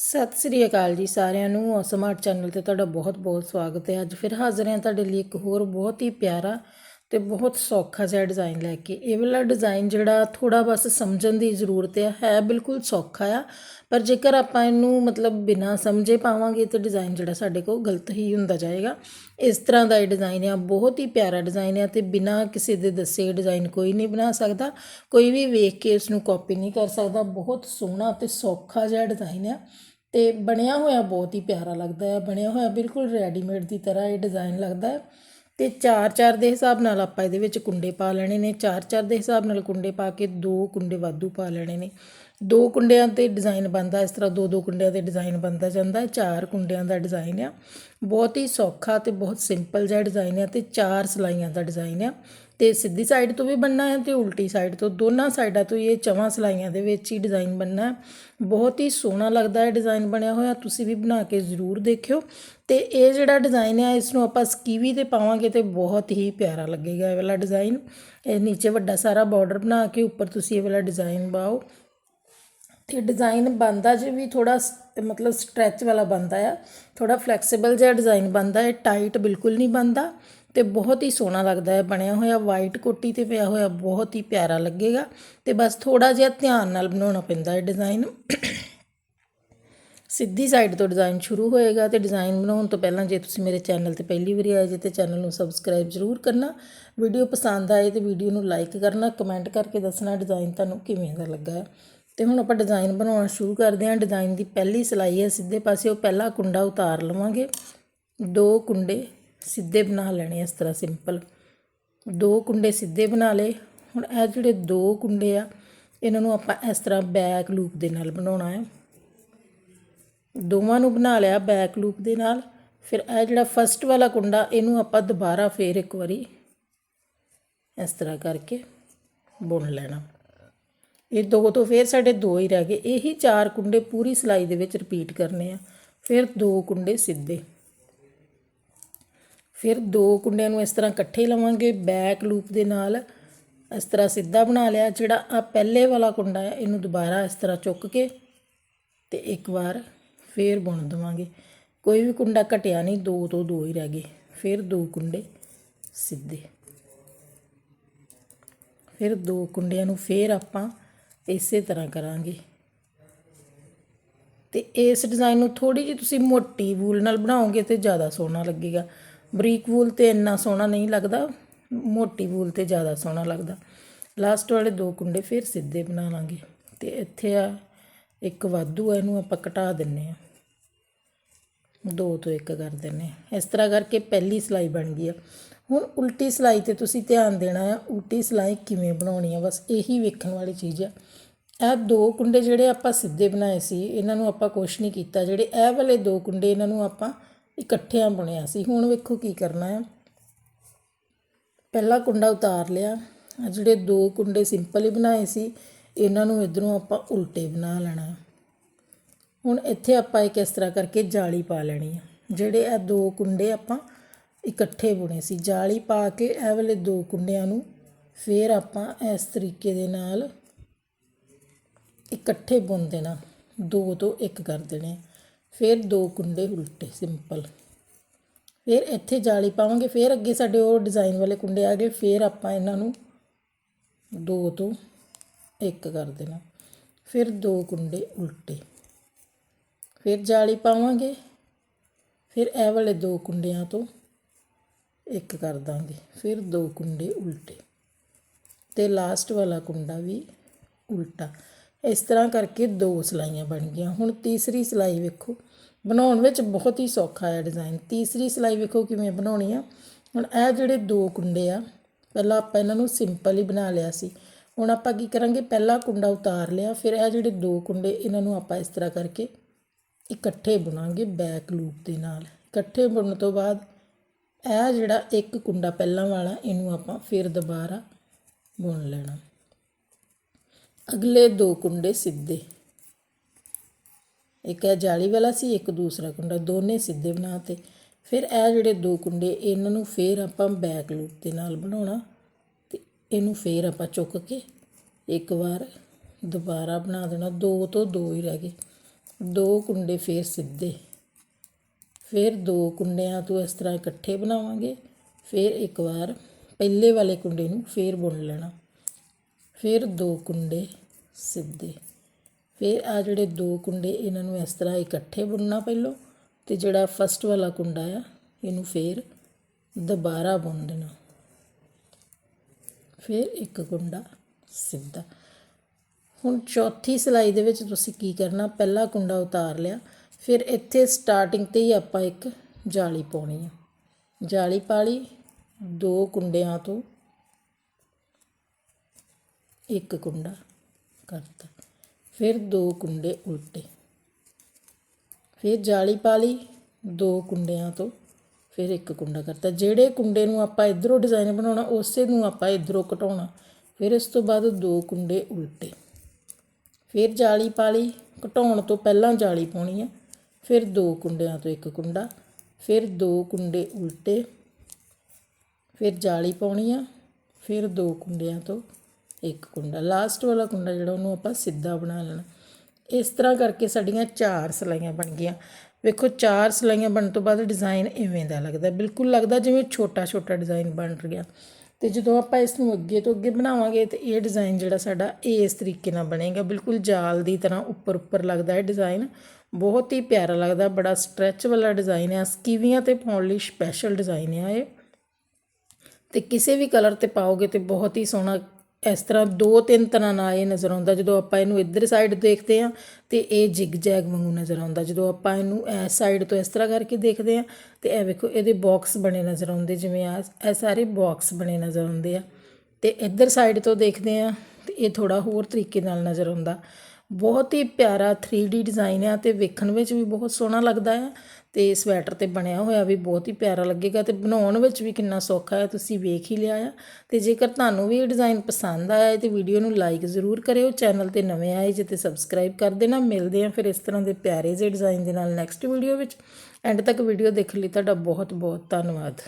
ਸਤਿ ਸ੍ਰੀ ਅਕਾਲ ਜੀ ਸਾਰਿਆਂ ਨੂੰ। ਸਮਾਰਟ ਚੈਨਲ ਤੇ ਤੁਹਾਡਾ ਬਹੁਤ-ਬਹੁਤ ਸਵਾਗਤ ਹੈ। ਅੱਜ ਫਿਰ ਹਾਜ਼ਰ ਹਾਂ ਤੁਹਾਡੇ ਲਈ ਇੱਕ ਹੋਰ ਬਹੁਤ ਹੀ ਪਿਆਰਾ ਤੇ ਬਹੁਤ ਸੌਖਾ ਜਿਹਾ ਡਿਜ਼ਾਈਨ ਲੈ ਕੇ। ਇਹ ਵਾਲਾ ਡਿਜ਼ਾਈਨ ਜਿਹੜਾ ਥੋੜਾ ਬਸ ਸਮਝਣ ਦੀ ਜ਼ਰੂਰਤ ਹੈ ਹੈ ਬਿਲਕੁਲ ਸੌਖਾ ਆ। ਪਰ ਜੇਕਰ ਆਪਾਂ ਇਹਨੂੰ ਮਤਲਬ ਬਿਨਾ ਸਮਝੇ ਪਾਵਾਂਗੇ ਤਾਂ ਡਿਜ਼ਾਈਨ ਜਿਹੜਾ ਸਾਡੇ ਕੋਲ ਗਲਤ ਹੀ ਹੁੰਦਾ ਜਾਏਗਾ। ਇਸ ਤਰ੍ਹਾਂ ਦਾ ਇਹ ਡਿਜ਼ਾਈਨ ਆ, ਬਹੁਤ ਹੀ ਪਿਆਰਾ ਡਿਜ਼ਾਈਨ ਆ ਤੇ ਬਿਨਾ ਕਿਸੇ ਦੇ ਦੱਸੇ ਡਿਜ਼ਾਈਨ ਕੋਈ ਨਹੀਂ ਬਣਾ ਸਕਦਾ। ਕੋਈ ਵੀ ਵੇਖ ਕੇ ਇਸ ਨੂੰ ਕਾਪੀ ਨਹੀਂ ਕਰ ਸਕਦਾ। ਬਹੁਤ ਸੋਹਣਾ ਤੇ ਸੌਖਾ ਜਿਹਾ ਡਿਜ਼ਾਈਨ ਆ। ਤੇ ਬਣਿਆ ਹੋਇਆ ਬਹੁਤ ਹੀ ਪਿਆਰਾ ਲੱਗਦਾ ਹੈ, ਬਣਿਆ ਹੋਇਆ ਬਿਲਕੁਲ ਰੈਡੀਮੇਡ ਦੀ ਤਰ੍ਹਾਂ ਇਹ ਡਿਜ਼ਾਈਨ ਲੱਗਦਾ ਹੈ। ਤੇ 4-4 ਦੇ ਹਿਸਾਬ ਨਾਲ ਆਪਾਂ ਇਹਦੇ ਵਿੱਚ ਕੁੰਡੇ ਪਾ ਲੈਣੇ ਨੇ 4-4 ਦੇ ਹਿਸਾਬ ਨਾਲ ਕੁੰਡੇ ਪਾ ਕੇ ਦੋ ਕੁੰਡੇ ਵਾਧੂ ਪਾ ਲੈਣੇ ਨੇ। ਦੋ ਕੁੰਡਿਆਂ ਤੇ ਡਿਜ਼ਾਈਨ ਬਣਦਾ, ਇਸ ਤਰ੍ਹਾਂ ਦੋ ਦੋ ਕੁੰਡਿਆਂ ਤੇ ਡਿਜ਼ਾਈਨ ਬਣਦਾ ਜਾਂਦਾ ਚਾਰ ਕੁੰਡਿਆਂ ਦਾ ਡਿਜ਼ਾਈਨ ਆ। ਬਹੁਤ ਹੀ ਸੌਖਾ ਤੇ ਬਹੁਤ ਸਿੰਪਲ ਜਿਹਾ ਡਿਜ਼ਾਈਨ ਆ ਤੇ ਚਾਰ ਸਲਾਈਆਂ ਦਾ ਡਿਜ਼ਾਈਨ ਆ। ਤੇ ਸਿੱਧੀ ਸਾਈਡ ਤੋਂ ਵੀ ਬਣਨਾ ਹੈ ਤੇ ਉਲਟੀ ਸਾਈਡ ਤੋਂ। ਦੋਨਾਂ ਸਾਈਡਾਂ ਤੋਂ ਇਹ ਚਵਾਂ ਸਲਾਈਆਂ ਦੇ ਵਿੱਚ ਹੀ ਡਿਜ਼ਾਈਨ ਬਣਨਾ ਹੈ। ਬਹੁਤ ਹੀ ਸੋਹਣਾ ਲੱਗਦਾ ਹੈ ਡਿਜ਼ਾਈਨ ਬਣਿਆ ਹੋਇਆ। ਤੁਸੀਂ ਵੀ ਬਣਾ ਕੇ ਜ਼ਰੂਰ ਦੇਖਿਓ। ਤੇ ਇਹ ਜਿਹੜਾ ਡਿਜ਼ਾਈਨ ਹੈ ਇਸ ਨੂੰ ਆਪਾਂ ਸਕੀਵੀ ਤੇ ਪਾਵਾਂਗੇ ਤੇ ਬਹੁਤ ਹੀ ਪਿਆਰਾ ਲੱਗੇਗਾ ਇਹ ਵਾਲਾ ਡਿਜ਼ਾਈਨ ਇਹ ਨੀਚੇ ਵੱਡਾ ਸਾਰਾ ਬਾਰਡਰ ਬਣਾ ਕੇ ਉੱਪਰ ਤੁਸੀਂ ਇਹ ਵਾਲਾ ਡਿਜ਼ਾਈਨ ਪਾਓ। ਤੇ ਡਿਜ਼ਾਈਨ ਬਣਦਾ ਜੇ ਵੀ ਥੋੜਾ ਮਤਲਬ ਸਟ੍ਰੈਚ ਵਾਲਾ ਬਣਦਾ ਆ। ਥੋੜਾ ਫਲੈਕਸੀਬਲ ਜਿਹਾ ਡਿਜ਼ਾਈਨ ਬਣਦਾ ਹੈ। ਟਾਈਟ ਬਿਲਕੁਲ ਨਹੀਂ ਬਣਦਾ। ਤੇ ਬਹੁਤ ਹੀ ਸੋਹਣਾ ਲੱਗਦਾ ਹੈ। ਬਣਿਆ ਹੋਇਆ ਵਾਈਟ ਕੋਟੀ ਤੇ ਪਿਆ ਹੋਇਆ ਬਹੁਤ ਹੀ ਪਿਆਰਾ ਲੱਗੇਗਾ। ਤੇ ਬਸ ਥੋੜਾ ਜਿਹਾ ਧਿਆਨ ਨਾਲ ਬਣਾਉਣਾ ਪੈਂਦਾ ਹੈ ਡਿਜ਼ਾਈਨ ਸਿੱਧੀ ਸਾਈਡ ਤੋਂ ਡਿਜ਼ਾਈਨ ਸ਼ੁਰੂ ਹੋਏਗਾ ਤੇ ਡਿਜ਼ਾਈਨ ਬਣਾਉਣ ਤੋਂ ਪਹਿਲਾਂ ਜੇ ਤੁਸੀਂ ਮੇਰੇ ਚੈਨਲ ਤੇ ਪਹਿਲੀ ਵਾਰੀ ਆਏ ਜੇ ਤੇ ਚੈਨਲ ਨੂੰ ਸਬਸਕ੍ਰਾਈਬ ਜ਼ਰੂਰ ਕਰਨਾ। ਵੀਡੀਓ ਪਸੰਦ ਆਏ ਤੇ ਵੀਡੀਓ ਨੂੰ ਲਾਈਕ ਕਰਨਾ ਕਮੈਂਟ ਕਰਕੇ ਦੱਸਣਾ ਡਿਜ਼ਾਈਨ ਤੁਹਾਨੂੰ ਕਿਵੇਂ ਦਾ ਲੱਗਾ ਹੈ। ਤੇ ਹੁਣ ਆਪਾਂ ਡਿਜ਼ਾਈਨ ਬਣਾਉਣਾ ਸ਼ੁਰੂ ਕਰਦੇ ਹਾਂ। ਡਿਜ਼ਾਈਨ ਦੀ ਪਹਿਲੀ ਸਿਲਾਈ ਹੈ ਸਿੱਧੇ ਪਾਸੇ, ਉਹ ਪਹਿਲਾ ਕੁੰਡਾ ਉਤਾਰ ਲਵਾਂਗੇ। ਦੋ ਕੁੰਡੇ ਸਿੱਧੇ ਬਣਾ ਲੈਣੇ ਇਸ ਤਰ੍ਹਾਂ ਸਿੰਪਲ ਦੋ ਕੁੰਡੇ ਸਿੱਧੇ ਬਣਾ ਲਏ। ਹੁਣ ਇਹ ਜਿਹੜੇ ਦੋ ਕੁੰਡੇ ਆ, ਇਹਨਾਂ ਨੂੰ ਆਪਾਂ ਇਸ ਤਰ੍ਹਾਂ ਬੈਕ ਲੂਪ ਦੇ ਨਾਲ ਬਣਾਉਣਾ ਹੈ। ਦੋਵਾਂ ਨੂੰ ਬਣਾ ਲਿਆ ਬੈਕ ਲੂਪ ਦੇ ਨਾਲ। ਫਿਰ ਇਹ ਜਿਹੜਾ ਫਸਟ ਵਾਲਾ ਕੁੰਡਾ, ਇਹਨੂੰ ਆਪਾਂ ਦੁਬਾਰਾ ਫੇਰ ਇੱਕ ਵਾਰੀ ਇਸ ਤਰ੍ਹਾਂ ਕਰਕੇ ਬੁਣ ਲੈਣਾ। ਇਹ ਦੋ ਤੋਂ ਫੇਰ ਸਾਡੇ ਦੋ ਹੀ ਰਹਿ ਗਏ। ਇਹੀ ਚਾਰ ਕੁੰਡੇ ਪੂਰੀ ਸਲਾਈ ਦੇ ਵਿੱਚ ਰਿਪੀਟ ਕਰਨੇ ਆ। ਫਿਰ ਦੋ ਕੁੰਡੇ ਸਿੱਧੇ। ਫਿਰ ਦੋ ਕੁੰਡਿਆਂ ਨੂੰ ਇਸ ਤਰ੍ਹਾਂ ਇਕੱਠੇ ਲਵਾਂਗੇ ਬੈਕ ਲੂਪ ਦੇ ਨਾਲ ਇਸ ਤਰ੍ਹਾਂ ਸਿੱਧਾ ਬਣਾ ਲਿਆ, ਜਿਹੜਾ ਆ ਪਹਿਲੇ ਵਾਲਾ ਕੁੰਡਾ ਹੈ, ਇਹਨੂੰ ਦੁਬਾਰਾ ਇਸ ਤਰ੍ਹਾਂ ਚੁੱਕ ਕੇ ਤੇ ਇੱਕ ਵਾਰ ਫੇਰ ਬੁਣ ਦਵਾਂਗੇ। ਕੋਈ ਵੀ ਕੁੰਡਾ ਘਟਿਆ ਨਹੀਂ, ਦੋ ਤੋਂ ਦੋ ਹੀ ਰਹਿ ਗਏ, ਫਿਰ ਦੋ ਕੁੰਡੇ ਸਿੱਧੇ। ਫਿਰ ਦੋ ਕੁੰਡਿਆਂ ਨੂੰ ਫੇਰ ਆਪਾਂ ਇਸੇ ਤਰ੍ਹਾਂ ਕਰਾਂਗੇ। ਤੇ ਇਸ ਡਿਜ਼ਾਈਨ ਨੂੰ ਥੋੜੀ ਜਿਹੀ ਤੁਸੀਂ ਮੋਟੀ ਵੂਲ ਨਾਲ ਬਣਾਓਗੇ ਤੇ ਜ਼ਿਆਦਾ ਸੋਹਣਾ ਲੱਗੇਗਾ। ਬਰੀਕ ਵੂਲ ਤੇ ਇੰਨਾ ਸੋਹਣਾ ਨਹੀਂ ਲੱਗਦਾ, ਮੋਟੀ ਵੂਲ ਤੇ ਜ਼ਿਆਦਾ ਸੋਹਣਾ ਲੱਗਦਾ। ਲਾਸਟ ਵਾਲੇ ਦੋ ਕੁੰਡੇ ਫਿਰ ਸਿੱਧੇ ਬਣਾ ਲਾਂਗੇ। ਤੇ ਇੱਥੇ ਆ, ਇੱਕ ਵਾਧੂ ਆ, ਇਹਨੂੰ ਆਪਾਂ ਘਟਾ ਦਿੰਨੇ ਆ। ਦੋ ਤੋਂ ਇੱਕ ਕਰ ਦਿੰਨੇ ਆ। ਇਸ ਤਰ੍ਹਾਂ ਕਰਕੇ ਪਹਿਲੀ ਸਲਾਈ ਬਣ ਗਈ ਆ। ਹੁਣ ਉਲਟੀ ਸਲਾਈ ਤੇ ਤੁਸੀਂ ਧਿਆਨ ਦੇਣਾ ਆ, ਉਲਟੀ ਸਲਾਈ ਕਿਵੇਂ ਬਣਾਉਣੀ ਆ, ਬਸ ਇਹੀ ਵੇਖਣ ਵਾਲੀ ਚੀਜ਼ ਆ। ਇਹ ਦੋ ਕੁੰਡੇ ਜਿਹੜੇ ਆਪਾਂ ਸਿੱਧੇ ਬਣਾਏ ਸੀ, ਇਹਨਾਂ ਨੂੰ ਆਪਾਂ ਕੁਛ ਨਹੀਂ ਕੀਤਾ। ਜਿਹੜੇ ਇਹ ਵਾਲੇ ਦੋ ਕੁੰਡੇ ਇਹਨਾਂ ਨੂੰ ਆਪਾਂ ਇਕੱਠਿਆਂ ਬੁਣਿਆ ਸੀ। ਹੁਣ ਵੇਖੋ ਕੀ ਕਰਨਾ ਹੈ। ਪਹਿਲਾ ਕੁੰਡਾ ਉਤਾਰ ਲਿਆ। ਆ ਜਿਹੜੇ ਦੋ ਕੁੰਡੇ ਸਿੰਪਲ ਹੀ ਬਣਾਏ ਸੀ, ਇਹਨਾਂ ਨੂੰ ਇਧਰੋਂ ਆਪਾਂ ਉਲਟੇ ਬਣਾ ਲੈਣਾ ਹੁਣ ਇੱਥੇ ਆਪਾਂ ਇੱਕ ਇਸ ਤਰ੍ਹਾਂ ਕਰਕੇ ਜਾਲੀ ਪਾ ਲੈਣੀ ਹੈ। ਜਿਹੜੇ ਇਹ ਦੋ ਕੁੰਡੇ ਆਪਾਂ ਇਕੱਠੇ ਬੁਣੇ ਸੀ, ਜਾਲੀ ਪਾ ਕੇ ਇਹ ਵਾਲੇ ਦੋ ਕੁੰਡਿਆਂ ਨੂੰ ਫੇਰ ਆਪਾਂ ਇਸ ਤਰੀਕੇ ਦੇ ਨਾਲ ਇਕੱਠੇ ਬੁਣ ਦੇਣਾ। ਦੋ ਤੋਂ ਇੱਕ ਕਰ ਦੇਣੇ। ਫਿਰ ਦੋ ਕੁੰਡੇ ਉਲਟੇ ਸਿੰਪਲ ਫਿਰ ਇੱਥੇ ਜਾਲੀ ਪਾਵਾਂਗੇ, ਫਿਰ ਅੱਗੇ ਸਾਡੇ ਉਹ ਡਿਜ਼ਾਈਨ ਵਾਲੇ ਕੁੰਡੇ ਆ ਗਏ, ਫਿਰ ਆਪਾਂ ਇਹਨਾਂ ਨੂੰ ਦੋ ਤੋਂ ਇੱਕ ਕਰ ਦੇਣਾ। ਫਿਰ ਦੋ ਕੁੰਡੇ ਉਲਟੇ। ਫਿਰ ਜਾਲੀ ਪਾਵਾਂਗੇ, ਫਿਰ ਇਹ ਵਾਲੇ ਦੋ ਕੁੰਡਿਆਂ ਤੋਂ ਇੱਕ ਕਰ ਦਾਂਗੇ, ਫਿਰ ਦੋ ਕੁੰਡੇ ਉਲਟੇ। ਤੇ ਲਾਸਟ ਵਾਲਾ ਕੁੰਡਾ ਵੀ ਉਲਟਾ। ਇਸ ਤਰ੍ਹਾਂ ਕਰਕੇ ਦੋ ਸਲਾਈਆਂ ਬਣ ਗਈਆਂ। ਹੁਣ ਤੀਸਰੀ ਸਲਾਈ ਵੇਖੋ। ਬਣਾਉਣ ਵਿੱਚ ਬਹੁਤ ਹੀ ਸੌਖਾ ਹੈ ਡਿਜ਼ਾਈਨ ਤੀਸਰੀ ਸਲਾਈ ਵੇਖੋ ਕਿਵੇਂ ਬਣਾਉਣੀ ਆ। ਹੁਣ ਇਹ ਜਿਹੜੇ ਦੋ ਕੁੰਡੇ ਆ, ਪਹਿਲਾਂ ਆਪਾਂ ਇਹਨਾਂ ਨੂੰ ਸਿੰਪਲ ਹੀ ਬਣਾ ਲਿਆ ਸੀ। ਹੁਣ ਆਪਾਂ ਕੀ ਕਰਾਂਗੇ? ਪਹਿਲਾ ਕੁੰਡਾ ਉਤਾਰ ਲਿਆ, ਫਿਰ ਇਹ ਜਿਹੜੇ ਦੋ ਕੁੰਡੇ ਇਹਨਾਂ ਨੂੰ ਆਪਾਂ ਇਸ ਤਰ੍ਹਾਂ ਕਰਕੇ ਇਕੱਠੇ ਬੁਣਾਂਗੇ ਬੈਕ ਲੂਪ ਦੇ ਨਾਲ। ਇਕੱਠੇ ਬੁਣਨ ਤੋਂ ਬਾਅਦ ਇਹ ਜਿਹੜਾ ਇੱਕ ਕੁੰਡਾ ਪਹਿਲਾਂ ਵਾਲਾ, ਇਹਨੂੰ ਆਪਾਂ ਫਿਰ ਦੁਬਾਰਾ ਬੁਣ ਲੈਣਾ। ਅਗਲੇ ਦੋ ਕੁੰਡੇ ਸਿੱਧੇ। ਇੱਕ ਇਹ ਜਾਲੀ ਵਾਲਾ ਸੀ, ਇੱਕ ਦੂਸਰਾ ਕੁੰਡਾ। ਦੋਨੇ ਸਿੱਧੇ ਬਣਾਤੇ ਫਿਰ ਇਹ ਜਿਹੜੇ ਦੋ ਕੁੰਡੇ, ਇਹਨਾਂ ਨੂੰ ਫੇਰ ਆਪਾਂ ਬੈਕ ਲੂਪ ਦੇ ਨਾਲ ਬਣਾਉਣਾ ਤੇ ਇਹਨੂੰ ਫੇਰ ਆਪਾਂ ਚੁੱਕ ਕੇ ਇੱਕ ਵਾਰ ਦੁਬਾਰਾ ਬਣਾ ਦੇਣਾ। ਦੋ ਤੋਂ ਦੋ ਹੀ ਰਹਿ ਗਏ। ਦੋ ਕੁੰਡੇ ਫੇਰ ਸਿੱਧੇ। ਫਿਰ ਦੋ ਕੁੰਡਿਆਂ ਤੋਂ ਇਸ ਤਰ੍ਹਾਂ ਇਕੱਠੇ ਬਣਾਵਾਂਗੇ। ਫਿਰ ਇੱਕ ਵਾਰ ਪਹਿਲੇ ਵਾਲੇ ਕੁੰਡੇ ਨੂੰ ਫੇਰ ਬੁਣ ਲੈਣਾ। ਫਿਰ ਦੋ ਕੁੰਡੇ ਸਿੱਧੇ। ਫਿਰ ਆ ਜਿਹੜੇ ਦੋ ਕੁੰਡੇ ਇਹਨਾਂ ਨੂੰ ਇਸ ਤਰ੍ਹਾਂ ਇਕੱਠੇ ਬੁਣਨਾ ਪਹਿਲੋਂ ਤੇ ਜਿਹੜਾ ਫਸਟ ਵਾਲਾ ਕੁੰਡਾ ਆ, ਇਹਨੂੰ ਫਿਰ ਦੁਬਾਰਾ ਬੁਣ ਦੇਣਾ। ਫਿਰ ਇੱਕ ਕੁੰਡਾ ਸਿੱਧਾ। ਹੁਣ ਚੌਥੀ ਸਿਲਾਈ ਦੇ ਵਿੱਚ ਤੁਸੀਂ ਕੀ ਕਰਨਾ, ਪਹਿਲਾ ਕੁੰਡਾ ਉਤਾਰ ਲਿਆ, ਫਿਰ ਇੱਥੇ ਸਟਾਰਟਿੰਗ ਤੇ ਹੀ ਆਪਾਂ ਇੱਕ ਜਾਲੀ ਪਾਉਣੀ ਆ। ਜਾਲੀ ਪਾ ਲਈ ਦੋ ਕੁੰਡਿਆਂ ਤੋਂ ਇੱਕ ਕੁੰਡਾ ਕਰਤਾ। ਫਿਰ ਦੋ ਕੁੰਡੇ ਉਲਟੇ। ਫਿਰ ਜਾਲੀ ਪਾ ਲਈ ਦੋ ਕੁੰਡਿਆਂ ਤੋਂ ਫਿਰ ਇੱਕ ਕੁੰਡਾ ਕਰਤਾ। ਜਿਹੜੇ ਕੁੰਡੇ ਨੂੰ ਆਪਾਂ ਇਧਰੋਂ ਡਿਜ਼ਾਈਨ ਬਣਾਉਣਾ, ਉਸੇ ਨੂੰ ਆਪਾਂ ਇਧਰੋਂ ਘਟਾਉਣਾ। ਫਿਰ ਇਸ ਤੋਂ ਬਾਅਦ ਦੋ ਕੁੰਡੇ ਉਲਟੇ। ਫਿਰ ਜਾਲੀ ਪਾ ਲਈ ਘਟਾਉਣ ਤੋਂ ਪਹਿਲਾਂ ਜਾਲੀ ਪਾਉਣੀ ਹੈ ਫਿਰ ਦੋ ਕੁੰਡਿਆਂ ਤੋਂ ਇੱਕ ਕੁੰਡਾ। ਫਿਰ ਦੋ ਕੁੰਡੇ ਉਲਟੇ। ਫਿਰ ਜਾਲੀ ਪਾਉਣੀ ਆ। ਫਿਰ ਦੋ ਕੁੰਡਿਆਂ ਤੋਂ ਇੱਕ ਕੁੰਡਾ ਲਾਸਟ ਵਾਲਾ ਕੁੰਡਾ ਜਿਹੜਾ ਉਹਨੂੰ ਆਪਾਂ ਸਿੱਧਾ ਬਣਾ ਲੈਣਾ। ਇਸ ਤਰ੍ਹਾਂ ਕਰਕੇ ਸਾਡੀਆਂ ਚਾਰ ਸਲਾਈਆਂ ਬਣ ਗਈਆਂ। ਵੇਖੋ, ਚਾਰ ਸਲਾਈਆਂ ਬਣਨ ਤੋਂ ਬਾਅਦ ਡਿਜ਼ਾਈਨ ਇਵੇਂ ਦਾ ਲੱਗਦਾ। ਬਿਲਕੁਲ ਲੱਗਦਾ ਜਿਵੇਂ ਛੋਟਾ ਛੋਟਾ ਡਿਜ਼ਾਈਨ ਬਣ ਰਿਹਾ ਤੇ ਜਦੋਂ ਆਪਾਂ ਇਸ ਨੂੰ ਅੱਗੇ ਤੋਂ ਅੱਗੇ ਬਣਾਵਾਂਗੇ ਤੇ ਇਹ ਡਿਜ਼ਾਈਨ ਜਿਹੜਾ ਸਾਡਾ ਇਹ ਇਸ ਤਰੀਕੇ ਨਾਲ ਬਣੇਗਾ। ਬਿਲਕੁਲ ਜਾਲ ਦੀ ਤਰ੍ਹਾਂ ਉੱਪਰ ਉੱਪਰ ਲੱਗਦਾ ਹੈ ਡਿਜ਼ਾਈਨ ਬਹੁਤ ਹੀ ਪਿਆਰਾ ਲੱਗਦਾ। ਬੜਾ ਸਟ੍ਰੈਚ ਵਾਲਾ ਡਿਜ਼ਾਈਨ ਹੈ ਸਕੀਵੀਆਂ ਤੇ ਪਾਉਣ ਲਈ ਸਪੈਸ਼ਲ ਡਿਜ਼ਾਈਨ ਹੈ ਇਹ। ਤੇ ਕਿਸੇ ਵੀ ਕਲਰ ਤੇ ਪਾਓਗੇ ਤੇ ਬਹੁਤ ਹੀ ਸੋਹਣਾ ਇਸ ਤਰ੍ਹਾਂ ਦੋ ਤਿੰਨ ਤਰ੍ਹਾਂ ਨਾਲ ਇਹ ਨਜ਼ਰ ਆਉਂਦਾ, ਜਦੋਂ ਆਪਾਂ ਇਹਨੂੰ ਇੱਧਰ ਸਾਈਡ ਦੇਖਦੇ ਹਾਂ ਤੇ ਇਹ ਜਿਗ ਜੈਗ ਵਾਂਗੂ ਨਜ਼ਰ ਆਉਂਦਾ, ਜਦੋਂ ਆਪਾਂ ਇਹਨੂੰ ਇਸ ਸਾਈਡ ਤੋਂ ਇਸ ਤਰ੍ਹਾਂ ਕਰਕੇ ਦੇਖਦੇ ਹਾਂ ਤੇ ਇਹ ਵੇਖੋ ਇਹਦੇ ਬਾਕਸ ਬਣੇ ਨਜ਼ਰ ਆਉਂਦੇ, ਜਿਵੇਂ ਆ, ਇਹ ਸਾਰੇ ਬਾਕਸ ਬਣੇ ਨਜ਼ਰ ਆਉਂਦੇ ਆ। ਤੇ ਇੱਧਰ ਸਾਈਡ ਤੋਂ ਦੇਖਦੇ ਹਾਂ ਤੇ ਇਹ ਥੋੜਾ ਹੋਰ ਤਰੀਕੇ ਨਾਲ ਨਜ਼ਰ ਆਉਂਦਾ। ਬਹੁਤ ਹੀ ਪਿਆਰਾ ਥਰੀ ਡੀ ਡਿਜ਼ਾਇਨ ਆ ਅਤੇ ਵੇਖਣ ਵਿੱਚ ਵੀ ਬਹੁਤ ਸੋਹਣਾ ਲੱਗਦਾ ਆ ਅਤੇ ਸਵੈਟਰ ਤੇ ਬਣਿਆ ਹੋਇਆ ਵੀ ਬਹੁਤ ਹੀ ਪਿਆਰਾ ਲੱਗੇਗਾ ਅਤੇ ਬਣਾਉਣ ਵਿੱਚ ਵੀ ਕਿੰਨਾ ਸੌਖਾ ਹੈ, ਤੁਸੀਂ ਵੇਖ ਹੀ ਲਿਆ ਆ। ਅਤੇ ਜੇਕਰ ਤੁਹਾਨੂੰ ਵੀ ਇਹ ਡਿਜ਼ਾਈਨ ਪਸੰਦ ਆਇਆ ਹੈ ਤੇ ਵੀਡੀਓ ਨੂੰ ਲਾਈਕ ਜ਼ਰੂਰ ਕਰਿਓ ਚੈਨਲ ਤੇ ਨਵੇਂ ਆਏ ਜੇ ਤੇ ਸਬਸਕ੍ਰਾਈਬ ਕਰ ਦੇਣਾ। ਮਿਲਦੇ ਆ ਫਿਰ ਇਸ ਤਰ੍ਹਾਂ ਦੇ ਪਿਆਰੇ ਜਿਹੇ ਡਿਜ਼ਾਈਨ ਦੇ ਨਾਲ ਨੈਕਸਟ ਵੀਡੀਓ ਵਿੱਚ। ਐਂਡ ਤੱਕ ਵੀਡੀਓ ਦੇਖਣ ਲਈ ਤੁਹਾਡਾ ਬਹੁਤ ਬਹੁਤ ਧੰਨਵਾਦ।